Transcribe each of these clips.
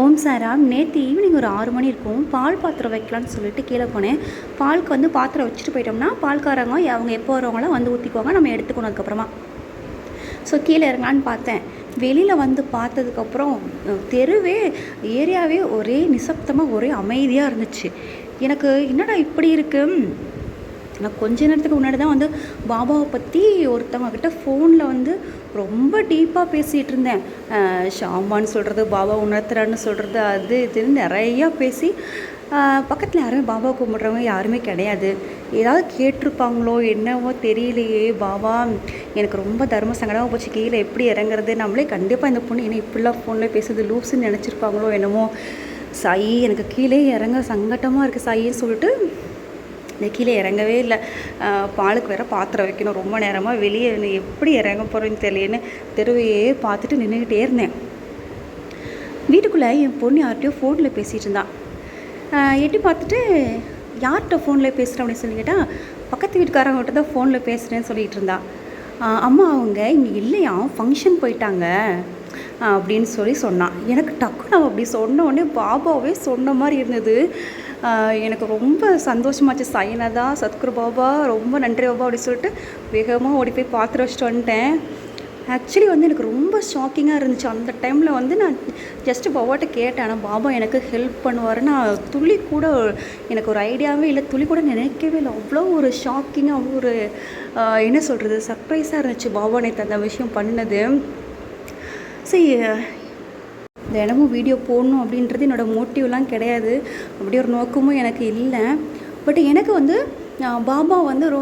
ஓம் சாராம் நேற்று ஈவினிங் ஒரு ஆறு மணி இருக்கும். பால் பாத்திரம் வைக்கலான்னு சொல்லிட்டு கீழே போனேன். பாலுக்கு வந்து பாத்திரம் வச்சுட்டு போயிட்டோம்னா பால்காரங்க அவங்க எப்போ வரவங்களோ வந்து ஊற்றிக்குவாங்க நம்ம எடுத்துக்கணும் அதுக்கப்புறமா. ஸோ கீழே இறங்கலான்னு பார்த்தேன். வெளியில் வந்து பார்த்ததுக்கப்புறம் தெருவே ஏரியாவே ஒரே நிசப்தமாக ஒரே அமைதியாக இருந்துச்சு. எனக்கு என்னடா இப்படி இருக்குது நான் கொஞ்ச நேரத்துக்கு முன்னாடி தான் வந்து பாபாவை பற்றி ஒருத்தவங்கக்கிட்ட ஃபோனில் வந்து ரொம்ப டீப்பாக பேசிகிட்டு இருந்தேன். ஷாமான்னு சொல்கிறது பாபா உணர்த்துறான்னு சொல்கிறது அது இதுன்னு நிறையா பேசி பக்கத்தில் யாருமே பாபா கும்பிட்றவங்க யாருமே கிடையாது. ஏதாவது கேட்டிருப்பாங்களோ என்னவோ தெரியலையே பாபா எனக்கு ரொம்ப தர்ம சங்கடமாக போச்சு கீழே எப்படி இறங்குறது? நம்மளே கண்டிப்பாக இந்த பொண்ணு என்ன இப்படிலாம் ஃபோனில் பேசுது லூப்ஸ்ன்னு நினச்சிருப்பாங்களோ என்னமோ. சாயி எனக்கு கீழே இறங்க சங்கட்டமாக இருக்குது சாயின்னு சொல்லிட்டு நான் கீழே இறங்கவே இல்லை. பாலுக்கு வேற பாத்திரம் வைக்கணும். ரொம்ப நேரமாக வெளியே எப்படி இறங்க போகிறேன்னு தெரியலன்னு தெருவையே பார்த்துட்டு நின்றுக்கிட்டே இருந்தேன். வீட்டுக்குள்ளே என் பொண்ணு யார்கிட்டயோ ஃபோனில் பேசிகிட்டு இருந்தான் எட்டி பார்த்துட்டு யார்கிட்ட ஃபோனில் பேசுகிறேன் அப்படின்னு சொல்லி கேட்டால் பக்கத்து வீட்டுக்காரங்ககிட்ட தான் ஃபோனில் பேசுகிறேன்னு சொல்லிகிட்டு இருந்தா. அம்மா அவங்க இங்கே இல்லையா ஃபங்க்ஷன் போயிட்டாங்க. அப்படின்னு சொல்லி சொன்னான். எனக்கு டக்குன்னு அவன் அப்படி சொன்ன உடனே பாபாவே சொன்ன மாதிரி இருந்தது. எனக்கு ரொம்ப சந்தோஷமாச்சு. சைனதா சத்குரு பாபா ரொம்ப நன்றி பாபா அப்படின்னு சொல்லிட்டு வேகமாக ஓடி போய் பார்த்துட்டு வச்சுட்டு வந்துட்டேன். ஆக்சுவலி வந்து எனக்கு ரொம்ப ஷாக்கிங்காக இருந்துச்சு. அந்த டைமில் வந்து நான் ஜஸ்ட்டு பாபாட்ட கேட்டேன். ஆனால் பாபா எனக்கு ஹெல்ப் பண்ணுவார். நான் துளி கூட எனக்கு ஒரு ஐடியாவே இல்லை. துளி கூட நினைக்கவே இல்லை. அவ்வளோ ஒரு ஷாக்கிங்காக அவ்வளோ ஒரு என்ன சொல்கிறது சர்ப்ரைஸாக இருந்துச்சு பாபா நேற்று அந்த விஷயம் பண்ணது. சரி தினமும் வீடியோ போடணும் அப்படின்றது என்னோடய மோட்டிவ்லாம் கிடையாது. அப்படி ஒரு நோக்கமும் எனக்கு இல்லை. பட் எனக்கு வந்து பாபா வந்து ரொ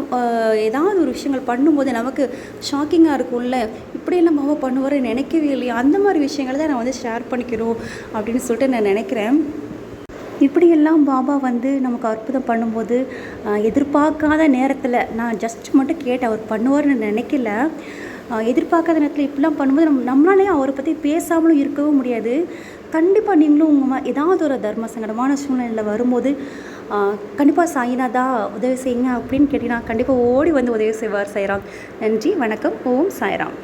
ஏதாவது ஒரு விஷயங்கள் பண்ணும்போது நமக்கு ஷாக்கிங்காக இருக்கும்ல. இப்படியெல்லாம் பாபா பண்ணுவார் நினைக்கவே இல்லையா? அந்த மாதிரி விஷயங்களை தான் நான் வந்து ஷேர் பண்ணிக்கணும் அப்படின்னு சொல்லிட்டு நான் நினைக்கிறேன். இப்படியெல்லாம் பாபா வந்து நமக்கு அற்புதம் பண்ணும்போது எதிர்பார்க்காத நேரத்தில் நான் ஜஸ்ட் மட்டும் கேட்டேன் அவர் பண்ணுவார்னு நினைக்கல. எதிர்பார்க்காத நேரத்தில் இப்படிலாம் பண்ணும்போது நம்ம நம்மளாலே அவரை பற்றி பேசாமலும் இருக்கவும் முடியாது. கண்டிப்பாக நீங்களும் உங்கள் ஏதாவது ஒரு தர்ம சங்கடமான சூழ்நிலையில் வரும்போது கண்டிப்பாக சாயினாதா உதவி செய்யுங்க அப்படின்னு கேட்டிங்கன்னா கண்டிப்பாக ஓடி வந்து உதவி செய்வார் சாய்ராம். நன்றி வணக்கம் ஓம் சாய்ராம்.